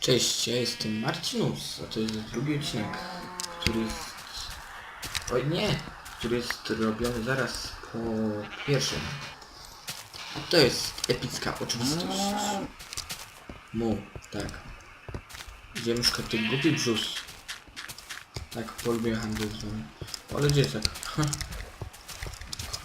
Cześć, ja jestem Marcinus, a to jest drugi odcinek, który jest... Oj nie, który jest robiony zaraz po pierwszym. To jest epicka oczywistość. Mu, tak. Idziemy szukać tych głupi brzus. Tak, polubię handel z wami. Ale gdzie jest tak?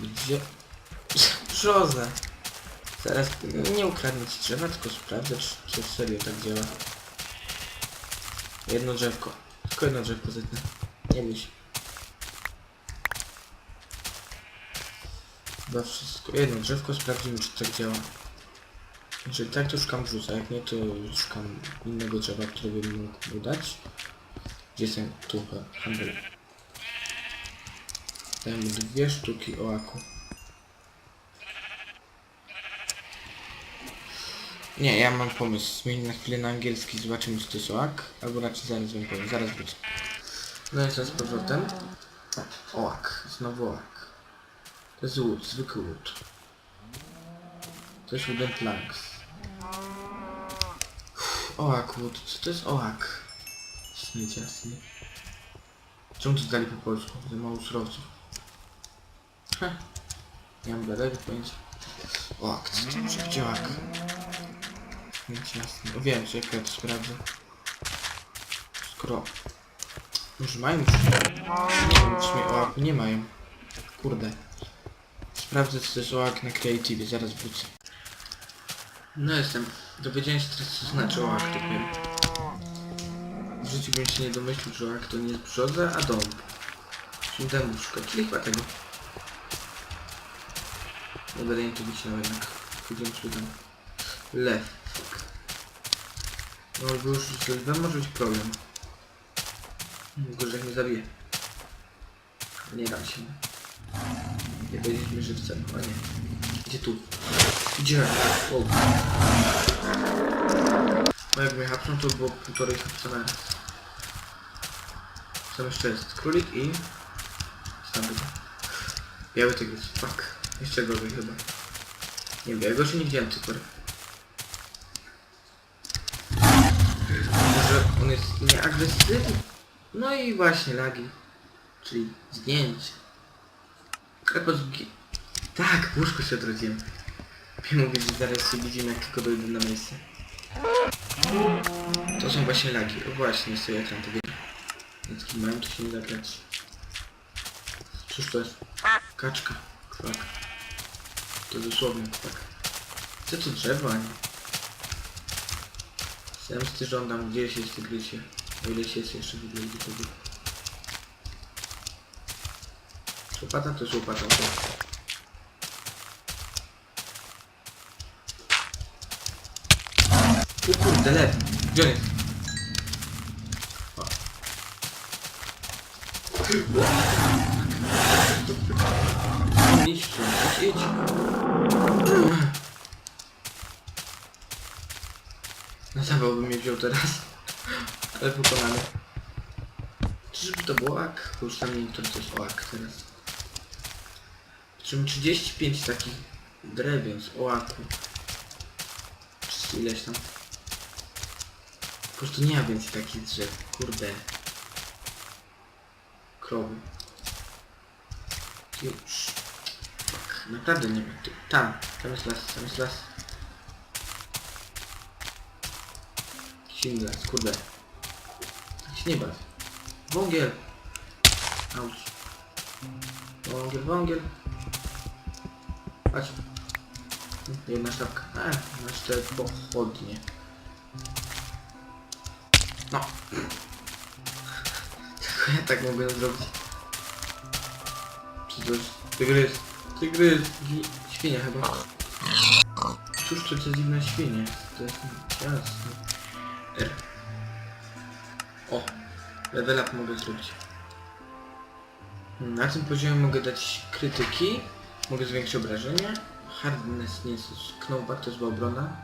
Gdzie? Brzoza! Zaraz nie ukradnę ci drzewa, tylko sprawdzę, czy, czy serio tak działa. Jedno drzewko. Tylko jedno drzewko zetnę. Nie myśl. Chyba wszystko. Jedno drzewko, sprawdzimy czy tak działa. Jeżeli tak, to szukam brzusa, jak nie, to szukam innego drzewa, które bym mógł dać. Gdzie są tu handel. Dajmy dwie sztuki oaku. Nie, ja mam pomysł. Zmień na chwilę na angielski, zobaczymy czy to jest oak. Albo raczej zaraz wam powiem, zaraz wrócę. No jest z powrotem. Oak, znowu oak. To jest wood, zwykły wood. To jest wooden planks. Oak wood, co to jest oak? Śmieć jasny. Czemu to dali po polsku? Za mało surowców. Heh. Nie mam bladego pojęcia. Oak, co to może być oak? Jasne. O, wiem, że to sprawdzę. Skoro... Może mają już... Nie nie mają. Kurde. Sprawdzę, co to jest OAK na Creative, zaraz wrócę. No jestem. Dowiedziałem się teraz, co znaczy OAK. W życiu bym się nie domyślił, że OAK to nie jest brzoza, a dąb. Czyli dębów szukać, czyli chyba tego. Nie będę intuicyjną jednak. Pójdziemy przodem. Lew. No już z lwem może być problem. Gorzej jak mnie zabije. Nie dam się. Nie będziemy żywcem, a nie. Gdzie tu? Gdzie? O. No jak mnie hapsą, to było półtorej hapsa na raz. Tam jeszcze jest królik i... Sam Biały tygrys, fuck. Jeszcze gorzej chyba. Nie wiem, ja go jeszcze nie widziałem, super. Może on jest nieagresywny? No i właśnie lagi. Czyli zdjęcie. Albo zgi... Tak, w się odrodziłem. Nie mówię, że zaraz się widzimy, jak tylko dojdę na miejsce. To są właśnie lagi. O właśnie, to ekran, to wiem. Więc mają, to się nie da grać. Cóż to jest? Kaczka. Kwak. To dosłownie kwak. Co to drzewo, a nie? Zemsty żądam gdzieś jest tygrysie. O ile się jest jeszcze w ogóle to było. Łopata to jest łopata. okej. O kurde, lew. Gdzie on jest? O. Idź, idź, idź. Na zawał bym mnie wziął teraz. Ale pokonany. Czyżby to było ak? Bo już tam nie to jest oak teraz. Czym 35 takich drewion z oaku. Czy ileś tam. Po prostu nie ma więcej takich drzew. Kurde. Krowy. Już. Fuck, Naprawdę nie ma. Tam. Tam jest las. Tam jest las. Silny las. Kurde. Nie baw. Wągiel. Auć. Wągiel, wągiel. Patrz. Jedna sztabka. E, na cztery pochodnie. No. Tylko ja tak mogę zrobić. Jest tygrys? Tygrys! Świnia chyba. Cóż to za dziwne świnie? To jest jasne. R. O! Level up mogę zrobić. Na tym poziomie mogę dać krytyki. Mogę zwiększyć obrażenie. Hardness nie jest knowback, to jest obrona.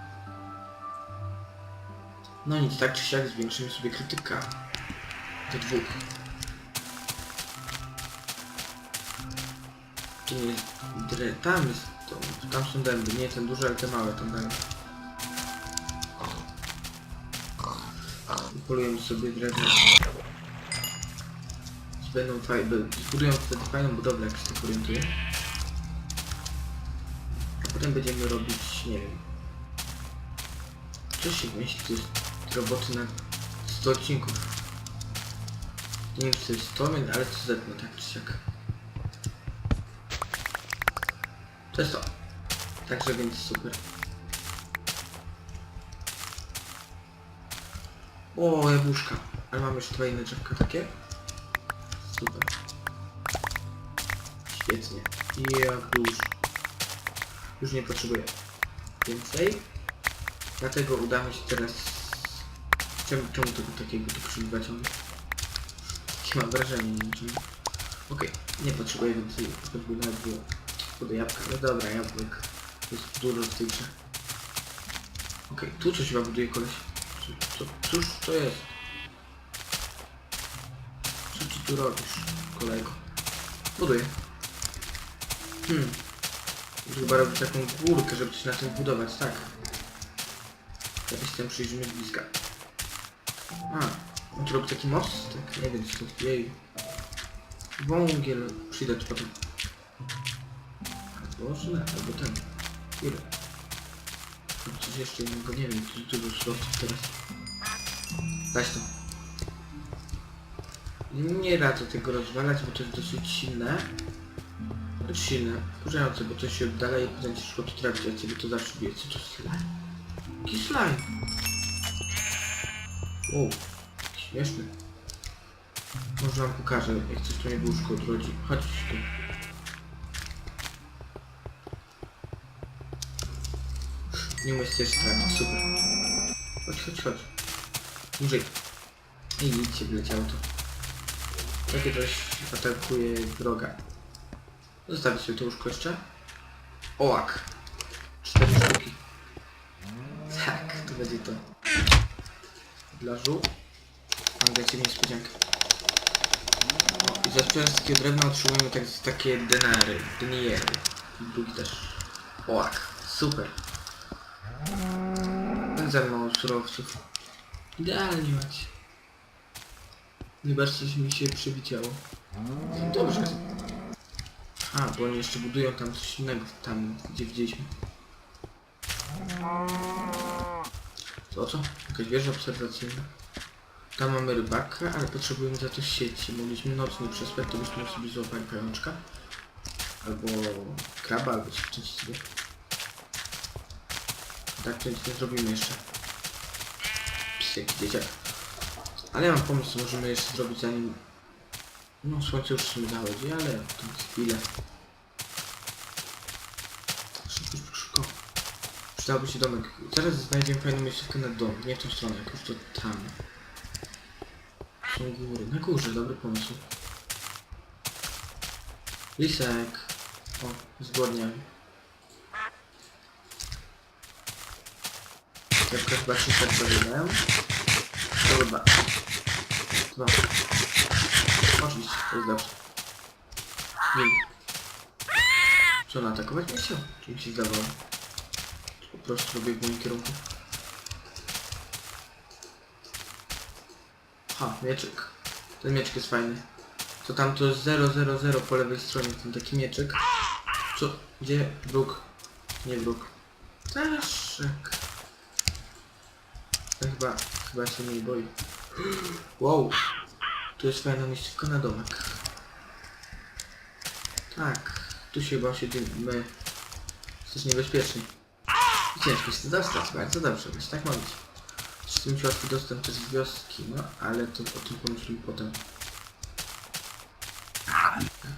No nic, tak czy siak zwiększymy sobie krytyka. Do dwóch. Dre... Tam jest. Tam są dęby. Nie ten duży, ale te małe tam dają. I polujemy sobie drewno. Będą fajne, zbudują wtedy fajną budowlę, jak się tak orientuję. A potem będziemy robić, nie wiem. Co się myśli, to jest roboty na 100 odcinków. Nie wiem, czy to jest 100, ale to zetnę tak czy siak. To jest to. Także więc super. O, jabłuszka. Ale mam dwa inne drzewka takie. Super. Świetnie. I jak dużo. Już nie potrzebuję więcej. Dlatego uda mi się teraz... Czemu, czemu tego takiego tu ciągle? Takie mam wrażenie, czemu. Okej, nie potrzebuję więcej, choćby nawet było Kurde, jabłka, no dobra, jabłek. Jest dużo w tej grze. Okej, tu coś chyba buduje koleś. Co, cóż to jest? Co ty tu robisz, kolego? Buduję. Hmm. Chyba robić taką górkę, żeby się na tym budować, tak. Ja jestem przyjrzymy z bliska. A, on robi taki most? Tak, nie wiem, co to jej. Wągiel, przyjdę tu potem. Albo żle, albo ten. Ile? Coś jeszcze innego, nie wiem, tu dużo slotów teraz. Weź to. Nie radzę tego rozwalać, bo to jest dosyć silne. Dość silne. Pożegnam bo to się oddala i potem szło to trafić, a ciebie to zawsze bije. Co to slime? Jaki slime? Wow, śmieszny. Może wam pokażę, jak coś tu nie łóżko odrodzi. Chodź tu. Nie umiesz też trafić, super. Chodź, chodź, chodź. Niżej. I nic się wleciało to. Takie coś atakuje wroga. Zostawić sobie to łóżko jeszcze. Ołak. Cztery sztuki. Tak, to będzie to. Dla żół. Mam dla ciebie niespodziankę. O, i za wszystkie drewno otrzymujemy tak, takie denary, deniery. Drugi też. Ołak. Super. Za mało surowców. Idealnie macie. Zobacz, coś mi się przewidziało. Dobrze. A, bo oni jeszcze budują tam coś innego, tam gdzie widzieliśmy. To co? Jakaś wieża obserwacyjna. Tam mamy rybaka, ale potrzebujemy za to sieci. Mogliśmy nocny przespać, to byśmy sobie złapali pajączka. Albo kraba, albo coś w sobie. Tak to nie zrobimy jeszcze. Psyk, dzieciak. Ale ja mam pomysł, co możemy jeszcze zrobić zanim... No słońce już się zachodzi, ale to chwilę. Szybko, szybko, szybko. Przydałby się domek. Zaraz znajdziemy fajną miejscówkę na dom. Nie w tą stronę, jak już to tam. Są góry. Na górze, dobry pomysł. Lisek. O, zgodniam. Jak chyba się tak powiadają. To chyba. Dwa. Oczywiście, to jest dobrze. Win. Co, naatakować mnie chciał? Czy mi się zdawało? Czy po prostu robię w moim kierunku? Ha, mieczyk. Ten mieczyk jest fajny. Co tam to jest 000 po lewej stronie, ten taki mieczyk. Co? Gdzie? Bruk. Nie bruk. Taszek. Ja chyba, chyba się nie boi. Wow. Tu jest fajna miejscówka na domek. Tak. Tu się chyba siedzimy. Jesteś niebezpieczny. I ciężko się dostać, bardzo dobrze, więc tak ma być. Z tym ci łatwy dostęp też z wioski, no ale to o tym pomyślimy potem.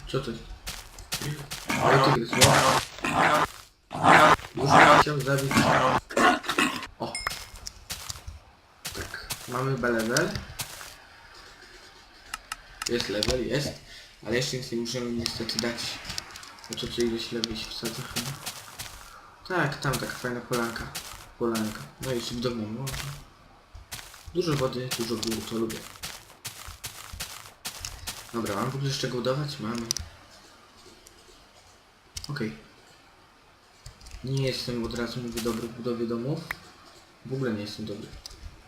Co to jest? No. Już mnie chciał zabić. O. Tak, mamy B level. Jest level, jest. Ale jeszcze nic nie możemy niestety dać. No to co ileś level się wsadza chyba. Tak, tam taka fajna polanka. Polanka. No i jeszcze budowna morza. Dużo wody, dużo gór, to lubię. Dobra, mam w ogóle czego budować? Mamy. Okej. Nie jestem od razu mówię dobry w budowie domów. W ogóle nie jestem dobry.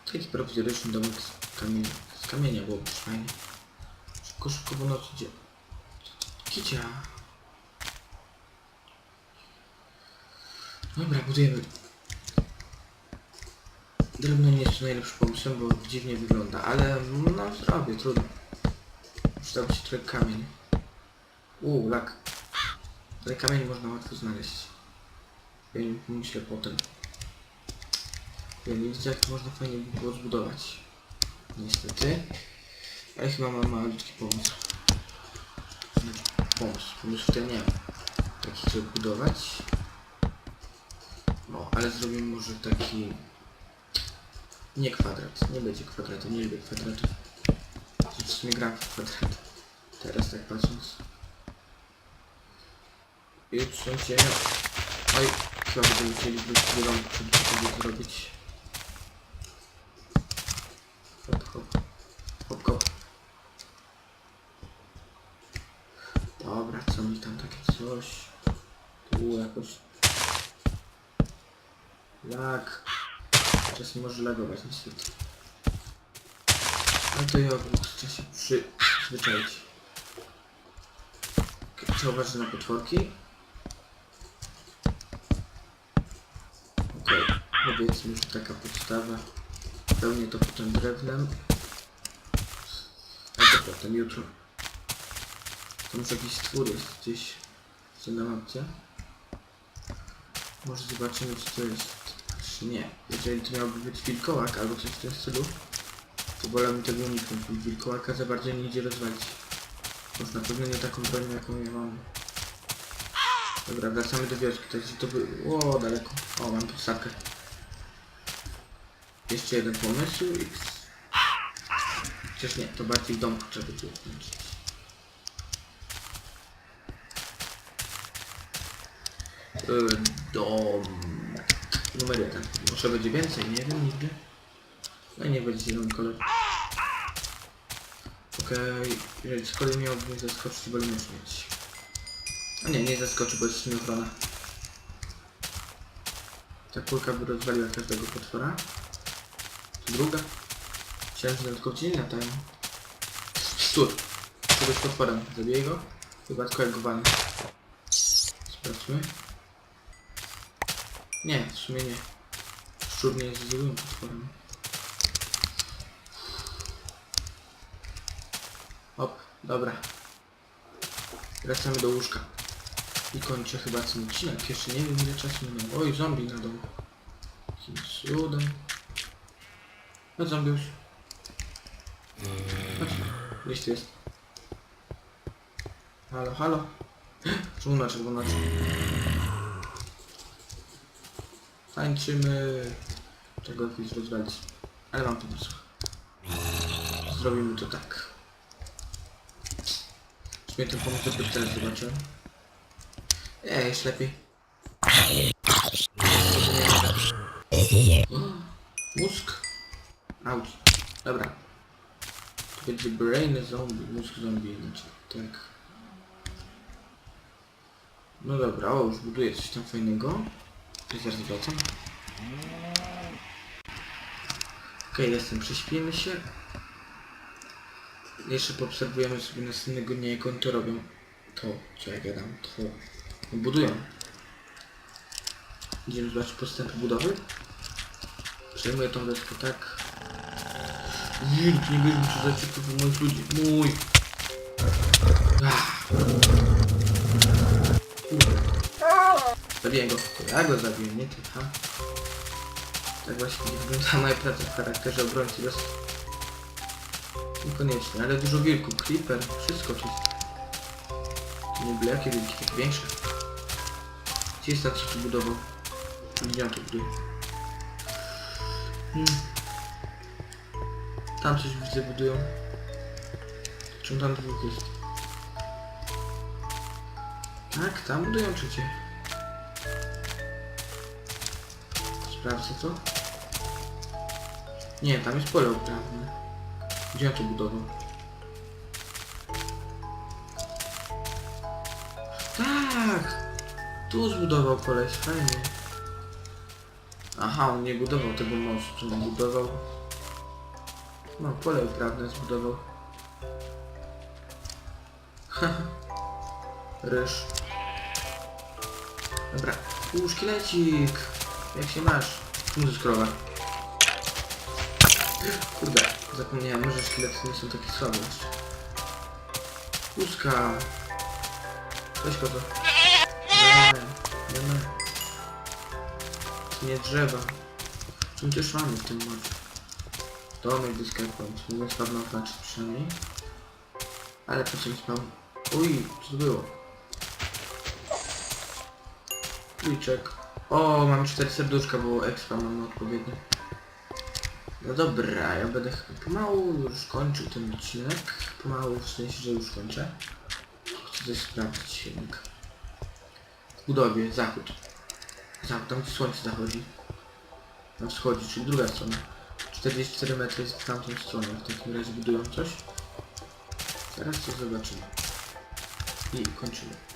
Taki prowizoryczny domek z kamienia, z kamienia byłoby fajnie. Szybko, szybko, bo noc idzie. Kicia. Dobra, budujemy. Drewno nie jest najlepszym pomysłem, bo dziwnie wygląda, ale no zrobię, trudno. Przydał się trochę kamień. Uuu, lak. Ale kamień można łatwo znaleźć. Ja myślę potem. Nie widzę jak to można fajnie by było zbudować. Niestety. Ale chyba mam malutki pomysł. Znaczy, pomysł. Pomysł to ja nie mam. Taki chcę budować. No, ale zrobimy może taki... Nie kwadrat. Nie będzie kwadratu. Nie lubię kwadratów. W sumie gram w kwadrat. Teraz tak patrząc. I utrzymcie. Oj, chyba będziemy chcieli wrócić do domu, żeby to zrobić. Hop, hop. Hop, hop. Dobra, co mi tam takie coś? Tu jakoś... Lag. Czasem może lagować niestety. Ale to ja trzeba się przyzwyczaić. Okay, trzeba uważać na potworki. Okej, powiedzmy, że taka podstawa. Pełnię to potem drewnem. A to potem jutro. To może jakiś stwór jest gdzieś co na mapce. Może zobaczymy co to jest. Czy nie. Jeżeli to miałby być wilkołak albo coś w tym stylu, to wolałbym tego uniknąć. bo Wilkołaka za bardzo nie idzie rozwalić. Już na pewno nie taką broń jaką ja mam. Dobra, wracamy do wioski. Jest to by... O, daleko. O, mam podstawkę. Jeszcze jeden pomysł. X. Chociaż nie, to bardziej w domku tu Dom... Numer jeden. Może będzie więcej, nie wiem nigdy. No i nie będzie zielony kolor. Okej, jeżeli z kolei miałby mnie zaskoczyć, wolę mieć. A nie, nie zaskoczy, bo jest ochrona. Ta kulka by rozwaliła każdego potwora. Druga. Że tylko latają. Szczur. Szczur jest potworem. Zabiję go. Chyba tylko jak go walę. Sprawdźmy. Nie, w sumie nie. Szczur nie jest złym potworem. Hop, dobra. Wracamy do łóżka. I kończę chyba ten odcinek. Jeszcze nie wiem ile czasu minęło. Oj, zombie na dół. Jakimś cudem. Chodź zombiusz. Chodź. Gdzieś tu jest. Halo, halo. Czerwona, czerwona, czerwona. Tańczymy. Czego chwilę rozwalić. Ale mam pomysł. Zrobimy to tak. W sumie ten pomysł dopiero teraz zobaczyłem. Nie, jeszcze lepiej. Mózg. Auć. Dobra. To będzie brain zombie, mózg zombie, znaczy tak. No dobra, o już buduję coś tam fajnego. Zaraz wracam. Okej, jestem, prześpimy się. Jeszcze poobserwujemy sobie następnego dnia jak oni to robią. To, co ja gadam, to budują. Idziemy zobaczyć postępy budowy. Przejmuję tą deskę tak. Wilk, nie bierz mi się za szybko do moich ludzi. Mój! Ach. Zabiję go. Ja go zabiję, nie ty, ha? Tak właśnie wygląda moja praca w charakterze obrońcy bez... Niekoniecznie, ale dużo wilków, creeper, wszystko czysto. To nie byle jakie wilki, takie większe. Gdzie jest ta, co tu budował? Widziałem to buduje. Hmm. Tam coś widzę budują. Czym tam dwóch jest? Tak, tam budują czy gdzie? Sprawdzę to. Nie, tam jest pole uprawne. Gdzie on to budował? Tak! Tu zbudował koleś, fajnie. Aha, on nie budował tego mostu, on budował No, pole uprawne zbudował. Ryż. Dobra. U, szkielecik! Jak się masz? Muzyk krowa. Kurde, zapomniałem, że szkielety nie są takie słabe jeszcze. Puska. Cześć kozo. Nie, nie ma. Nie drzewa. Czym też mamy w tym modzie? Domek dyskretny, mógł spadł na oznaczyć przynajmniej. Ale po czym spał? Uj, co to było? Liczek. O, mam cztery serduszka, bo expa mam odpowiednio. No dobra, ja będę pomału już kończył ten odcinek. Pomału w sensie, że już kończę. Chcę coś sprawdzić jednak. Budowie, zachód. Zachód, tam gdzie słońce zachodzi. Na wschodzie, czyli druga strona. 44 metry jest w tamtą stronę. W takim razie budują coś. Zaraz to zobaczymy. I kończymy.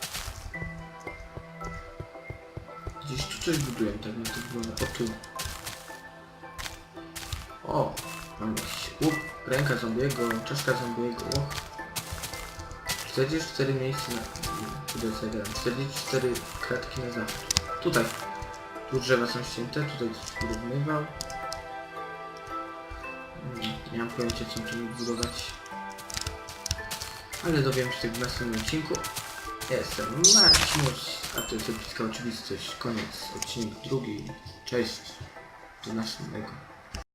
Gdzieś tu coś budują, tak na to wygląda. O tu. O, mam jakiś ręka zombiego, czaszka zombiego. Och. 44 miejsca na... Tutaj zagram. 44 kratki na zachód. Tutaj. Tu drzewa są ścięte, tutaj coś porównywał. Mm, Nie mam pojęcia co możemy budować. Ale dowiem się tego w następnym odcinku. Jestem Marcinus, a to jest bliska oczywistość. Koniec odcinek drugi. Cześć. Do następnego.